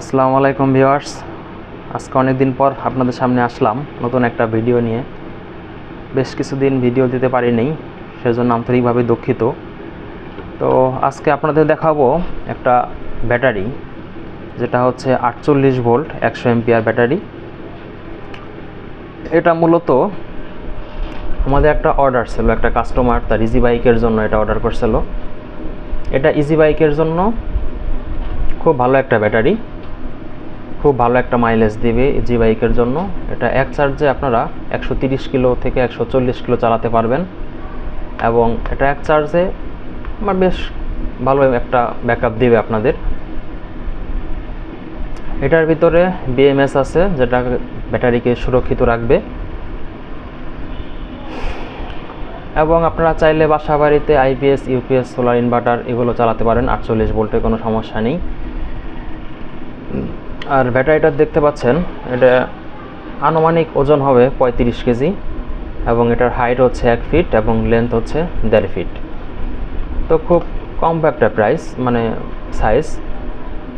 আসসালামু আলাইকুম ভিউয়ার্স। আজকে অনেক দিন পর আপনাদের সামনে আসলাম নতুন একটা ভিডিও নিয়ে। বেশ কিছুদিন ভিডিও দিতে পারিনি, সেজন্য আন্তরিকভাবে দুঃখিত। তো আজকে আপনাদের দেখাবো একটা ব্যাটারি, যেটা হচ্ছে আটচল্লিশ ভোল্ট, একশো এমপিআর ব্যাটারি। এটা মূলত আমাদের একটা অর্ডার ছিল, একটা কাস্টমার তার ইজি বাইকের জন্য এটা অর্ডার করছিল। এটা ইজি বাইকের জন্য খুব ভালো একটা ব্যাটারি। খুব ভালো একটা মাইলেজ দিবে জি বাইকের জন্য। এটা এক চার্জে আপনারা একশো কিলো থেকে একশো চল্লিশ কিলো চালাতে পারবেন। এবং এটা এক চার্জে আমার বেশ ভালো একটা ব্যাকআপ দিবে আপনাদের। এটার ভিতরে বিএমএস আছে, যেটা ব্যাটারিকে সুরক্ষিত রাখবে। এবং আপনারা চাইলে বাসা বাড়িতে আইপিএস ইউপিএস সোলার ইনভার্টার এগুলো চালাতে পারেন। আটচল্লিশ ভোল্টে কোনো সমস্যা নেই। আর ব্যাটারিটা দেখতে পাচ্ছেন, এটা আনুমানিক ওজন হবে পঁয়ত্রিশ কেজি এবং এটার হাইট হচ্ছে এক ফিট এবং লেন্থ হচ্ছে দেড় ফিট। তো খুব কম একটা প্রাইস মানে সাইজ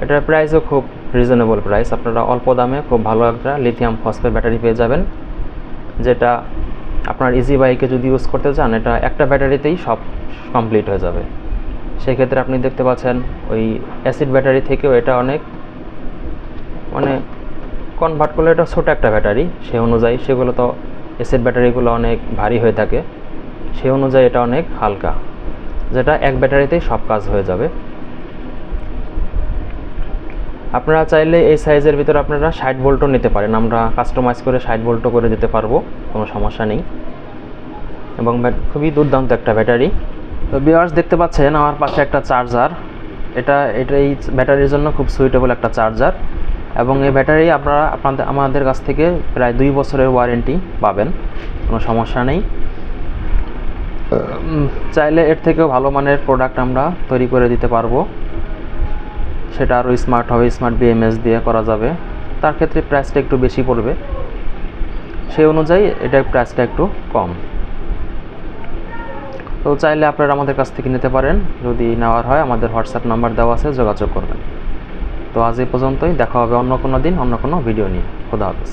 এটার প্রাইসও খুব রিজনেবল প্রাইস আপনারা অল্প দামে খুব ভালো একটা লিথিয়াম ফসফেট ব্যাটারি পেয়ে যাবেন, যেটা আপনার ইজি বাইকে যদি ইউজ করতে চান, এটা একটা ব্যাটারিতেই সব কমপ্লিট হয়ে যাবে। সেক্ষেত্রে আপনি দেখতে পাচ্ছেন ওই অ্যাসিড ব্যাটারি থেকেও এটা অনেক কনভার্ট করলে এটা ছোটো একটা ব্যাটারি সেই অনুযায়ী সেগুলো তো অ্যাসিড ব্যাটারিগুলো অনেক ভারী হয়ে থাকে সেই অনুযায়ী এটা অনেক হালকা, যেটা এক ব্যাটারিতেই সব কাজ হয়ে যাবে। আপনারা চাইলে এই সাইজের ভিতরে আপনারা ষাট ভোল্টও নিতে পারেন, আমরা কাস্টমাইজ করে ষাট ভোল্টও করে দিতে পারব, কোনো সমস্যা নেই। এবং খুবই দুর্দান্ত একটা ব্যাটারি তো বিয়ার্স দেখতে পাচ্ছেন, আমার পাশে একটা চার্জার এটা এটা এই ব্যাটারির জন্য খুব সুইটেবল একটা চার্জার এবং এই ব্যাটারি আপনারা, আপনাদের, আমাদের কাছ থেকে প্রায় দুই বছরের ওয়ারেন্টি পাবেন, কোনো সমস্যা নেই। চাইলে এর থেকেও ভালো মানের প্রোডাক্ট আমরা তৈরি করে দিতে পারব। সেটা আরও স্মার্ট হবে স্মার্ট বিএমএস দিয়ে করা যাবে। তার ক্ষেত্রে প্রাইসটা একটু বেশি পড়বে। সেই অনুযায়ী এটার প্রাইসটা একটু কম। তো চাইলে আপনারা আমাদের কাছ থেকে নিতে পারেন। যদি নেওয়ার হয়, আমাদের হোয়াটসঅ্যাপ নাম্বার দেওয়া আছে, যোগাযোগ করবেন। তো আজ এই পর্যন্তই। দেখা হবে অন্য কোনো দিন, অন্য কোনো ভিডিও নিয়ে। খোদা হাফেজ।